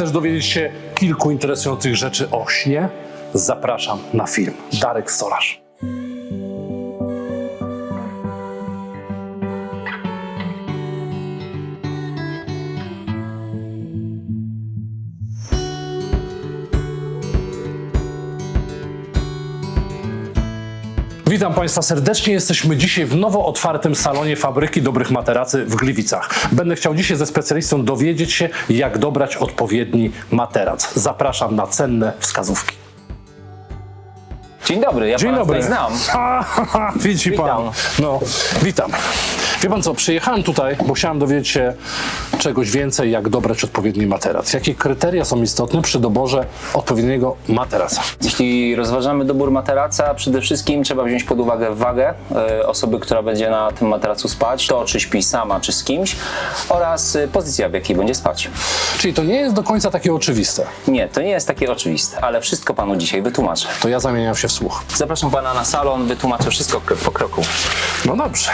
Chcesz dowiedzieć się kilku interesujących rzeczy o śnie? Zapraszam na film. Darek Stolarz. Witam Państwa serdecznie. Jesteśmy dzisiaj w nowo otwartym salonie fabryki dobrych materacy w Gliwicach. Będę chciał dzisiaj ze specjalistą dowiedzieć się, jak dobrać odpowiedni materac. Zapraszam na cenne wskazówki. Dzień dobry, ja Dzień pana dobry. tutaj znam. Ha, ha, ha, Widzi pan. Witam. No, witam. Wie pan co, przyjechałem tutaj, bo chciałem dowiedzieć się czegoś więcej, jak dobrać odpowiedni materac. Jakie kryteria są istotne przy doborze odpowiedniego materaca? Jeśli rozważamy dobór materaca, przede wszystkim trzeba wziąć pod uwagę wagę e, osoby, która będzie na tym materacu spać, to czy śpi sama, czy z kimś oraz e, pozycja, w jakiej będzie spać. Czyli to nie jest do końca takie oczywiste. Nie, to nie jest takie oczywiste, ale wszystko panu dzisiaj wytłumaczę. To ja zamieniam się w Zapraszam pana na salon, wytłumaczę wszystko krok po kroku. No dobrze.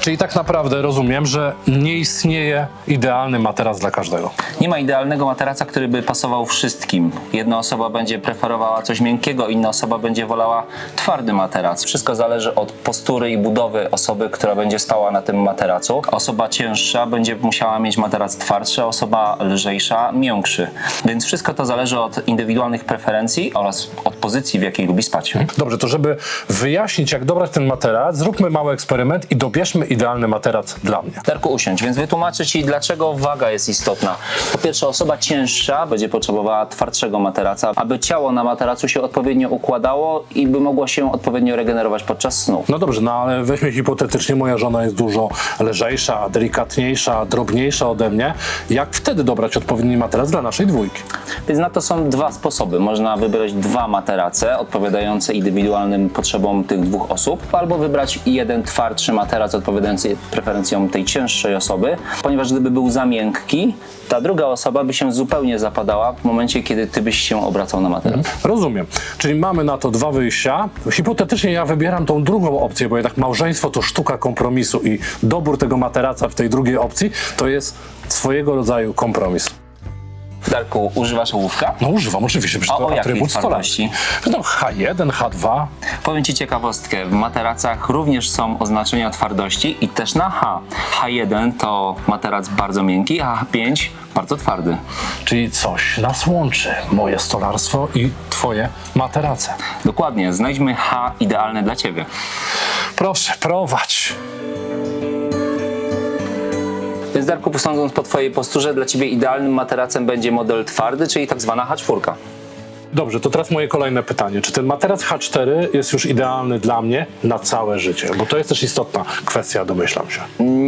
Czyli tak naprawdę rozumiem, że nie istnieje idealny materac dla każdego. Nie ma idealnego materaca, który by pasował wszystkim. Jedna osoba będzie preferowała coś miękkiego, inna osoba będzie wolała twardy materac. Wszystko zależy od postury i budowy osoby, która będzie spała na tym materacu. Osoba cięższa będzie musiała mieć materac twardszy, osoba lżejsza miększy. Więc wszystko to zależy od indywidualnych preferencji oraz od pozycji, w jakiej lubi spać. Dobrze, to żeby wyjaśnić, jak dobrać ten materac, zróbmy mały eksperyment i dobierzmy idealny materac dla mnie. Darku, usiądź, więc wytłumaczę Ci, dlaczego waga jest istotna. Po pierwsze, osoba cięższa będzie potrzebowała twardszego materaca, aby ciało na materacu się odpowiednio układało i by mogło się odpowiednio regenerować podczas snu. No dobrze, no ale weźmy hipotetycznie, moja żona jest dużo lżejsza, delikatniejsza, drobniejsza ode mnie. Jak wtedy dobrać odpowiedni materac dla naszej dwójki? Więc na to są dwa sposoby. Można wybrać dwa materace odpowiadające indywidualnym potrzebom tych dwóch osób, albo wybrać jeden twardszy materac odpowiadający preferencjom tej cięższej osoby, ponieważ gdyby był za miękki, ta druga osoba by się zupełnie zapadała w momencie, kiedy ty byś się obracał na materac. Rozumiem. Czyli mamy na to dwa wyjścia. Hipotetycznie ja wybieram tą drugą opcję, bo jednak małżeństwo to sztuka kompromisu i dobór tego materaca w tej drugiej opcji to jest swojego rodzaju kompromis. Darku, używasz ołówka? No używam oczywiście, przecież to jakiej atrybut twardości? stolarski. No H1, H2. Powiem Ci ciekawostkę. W materacach również są oznaczenia twardości i też na H. H1 to materac bardzo miękki, a H5 bardzo twardy. Czyli coś nas łączy. Moje stolarstwo i twoje materace. Dokładnie, znajdźmy H idealne dla Ciebie. Proszę, prowadź. Więc Darku, posądząc po Twojej posturze, dla Ciebie idealnym materacem będzie model twardy, czyli tak zwana H4. Dobrze, to teraz moje kolejne pytanie. Czy ten materac H4 jest już idealny dla mnie na całe życie? Bo to jest też istotna kwestia, domyślam się.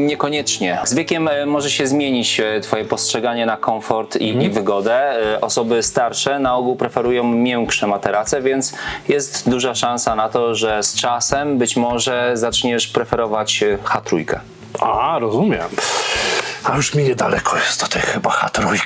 Niekoniecznie. Z wiekiem e, może się zmienić e, Twoje postrzeganie na komfort i, i wygodę. E, Osoby starsze na ogół preferują miększe materace, więc jest duża szansa na to, że z czasem być może zaczniesz preferować e, H3. A, rozumiem. A już mi niedaleko jest do tej chyba H3.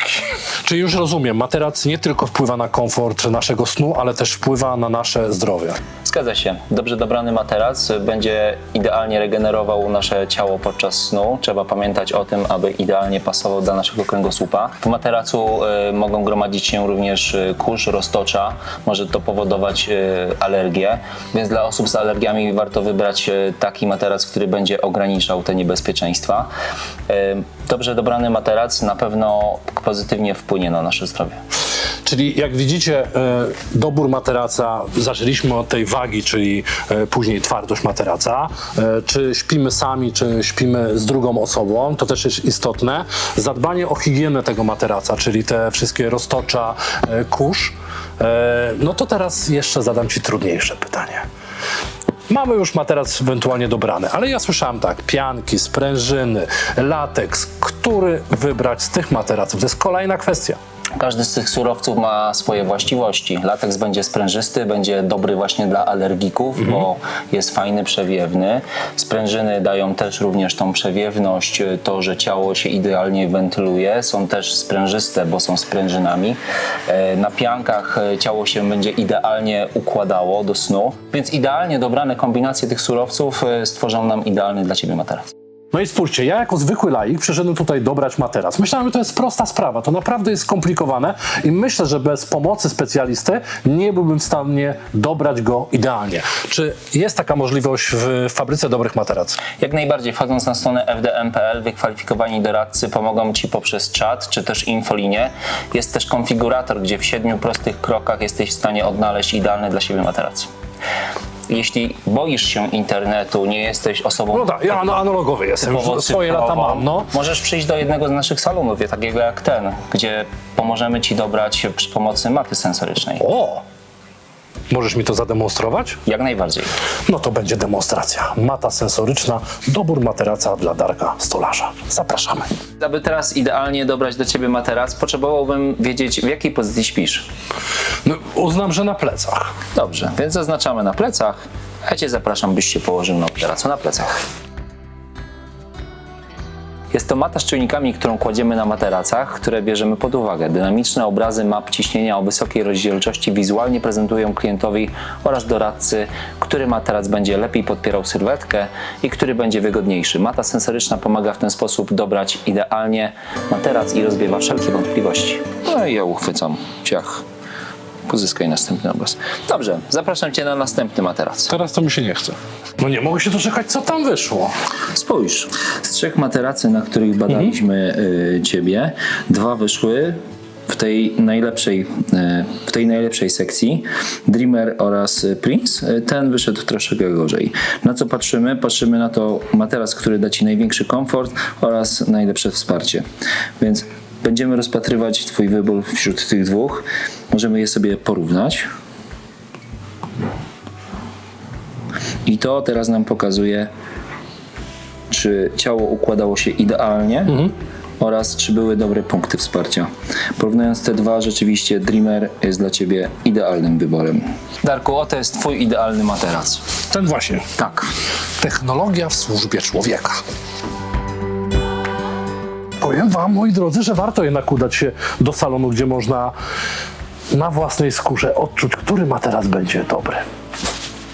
Czyli już rozumiem, materac nie tylko wpływa na komfort naszego snu, ale też wpływa na nasze zdrowie. Zgadza się. Dobrze dobrany materac będzie idealnie regenerował nasze ciało podczas snu. Trzeba pamiętać o tym, aby idealnie pasował do naszego kręgosłupa. W materacu y, mogą gromadzić się również y, kurz, roztocza. Może to powodować y, alergię, więc dla osób z alergiami warto wybrać y, taki materac, który będzie ograniczał te niebezpieczeństwa. Y, dobrze dobrany materac na pewno pozytywnie wpłynie na nasze zdrowie. Czyli jak widzicie, e, dobór materaca, zaczęliśmy od tej wagi, czyli e, później twardość materaca. E, Czy śpimy sami, czy śpimy z drugą osobą, to też jest istotne. Zadbanie o higienę tego materaca, czyli te wszystkie roztocza, kurz. No to teraz jeszcze zadam Ci trudniejsze pytanie. Mamy już materac ewentualnie dobrany, ale ja słyszałem tak, pianki, sprężyny, lateks, który wybrać z tych materaców? To jest kolejna kwestia. Każdy z tych surowców ma swoje właściwości. Lateks będzie sprężysty, będzie dobry właśnie dla alergików, bo jest fajny, przewiewny. Sprężyny dają też również tą przewiewność, to, że ciało się idealnie wentyluje. Są też sprężyste, bo są sprężynami. E, Na piankach e, ciało się będzie idealnie układało do snu, więc idealnie dobrane kombinacje tych surowców e, stworzą nam idealny dla Ciebie materac. No i spójrzcie, ja jako zwykły laik przyszedłem tutaj dobrać materac. Myślałem, że to jest prosta sprawa, to naprawdę jest skomplikowane i myślę, że bez pomocy specjalisty nie byłbym w stanie dobrać go idealnie. Czy jest taka możliwość w fabryce dobrych materac? Jak najbardziej, wchodząc na stronę fdm.pl, wykwalifikowani doradcy pomogą Ci poprzez czat czy też infolinię. Jest też konfigurator, gdzie w siedmiu prostych krokach jesteś w stanie odnaleźć idealny dla siebie materac. Jeśli boisz się internetu, nie jesteś osobą No tak, ja analogowy jestem, typowo już swoje lata mam, no. Możesz przyjść do jednego z naszych salonów, takiego jak ten, gdzie pomożemy Ci dobrać przy pomocy maty sensorycznej. O! Możesz mi to zademonstrować? Jak najbardziej. No to będzie demonstracja. Mata sensoryczna, dobór materaca dla Darka Stolarza. Zapraszamy. Aby teraz idealnie dobrać do Ciebie materac, potrzebowałbym wiedzieć, w jakiej pozycji śpisz. No, uznam, że na plecach. Dobrze, więc zaznaczamy na plecach. Ja Cię zapraszam, byś się położył na materacu na plecach. Jest to mata z czujnikami, którą kładziemy na materacach, które bierzemy pod uwagę. Dynamiczne obrazy map ciśnienia o wysokiej rozdzielczości wizualnie prezentują klientowi oraz doradcy, który materac będzie lepiej podpierał sylwetkę i który będzie wygodniejszy. Mata sensoryczna pomaga w ten sposób dobrać idealnie materac i rozwiewa wszelkie wątpliwości. No i ja uchwycam ciach. Pozyskaj następny obraz. Dobrze, zapraszam Cię na następny materac. Teraz to mi się nie chce. No nie mogę się doczekać, co tam wyszło. Spójrz, z trzech materacy, na których badaliśmy y, Ciebie, dwa wyszły w tej najlepszej, y, w tej najlepszej sekcji, Dreamer oraz Prince. Y, Ten wyszedł troszeczkę gorzej. Na co patrzymy? Patrzymy na to materac, który da Ci największy komfort oraz najlepsze wsparcie. Więc będziemy rozpatrywać Twój wybór wśród tych dwóch. Możemy je sobie porównać. I to teraz nam pokazuje, czy ciało układało się idealnie oraz czy były dobre punkty wsparcia. Porównując te dwa, rzeczywiście Dreamer jest dla Ciebie idealnym wyborem. Darku, oto jest Twój idealny materac. Ten właśnie. Tak. Technologia w służbie człowieka. Powiem wam, moi drodzy, że warto jednak udać się do salonu, gdzie można na własnej skórze odczuć, który materac będzie dobry.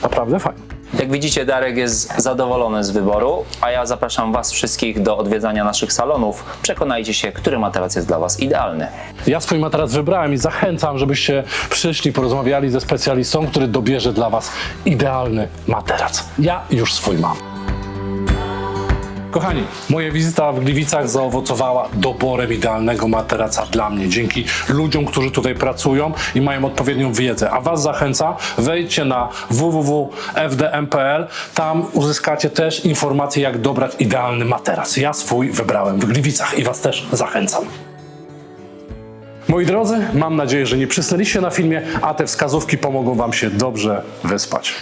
Naprawdę fajnie. Jak widzicie, Darek jest zadowolony z wyboru, a ja zapraszam Was wszystkich do odwiedzania naszych salonów. Przekonajcie się, który materac jest dla Was idealny. Ja swój materac wybrałem i zachęcam, żebyście przyszli, porozmawiali ze specjalistą, który dobierze dla Was idealny materac. Ja już swój mam. Kochani, moja wizyta w Gliwicach zaowocowała doborem idealnego materaca dla mnie, dzięki ludziom, którzy tutaj pracują i mają odpowiednią wiedzę. A Was zachęcam, wejdźcie na www.fdm.pl, tam uzyskacie też informacje, jak dobrać idealny materac. Ja swój wybrałem w Gliwicach i Was też zachęcam. Moi drodzy, mam nadzieję, że nie przysnęliście na filmie, a te wskazówki pomogą Wam się dobrze wyspać.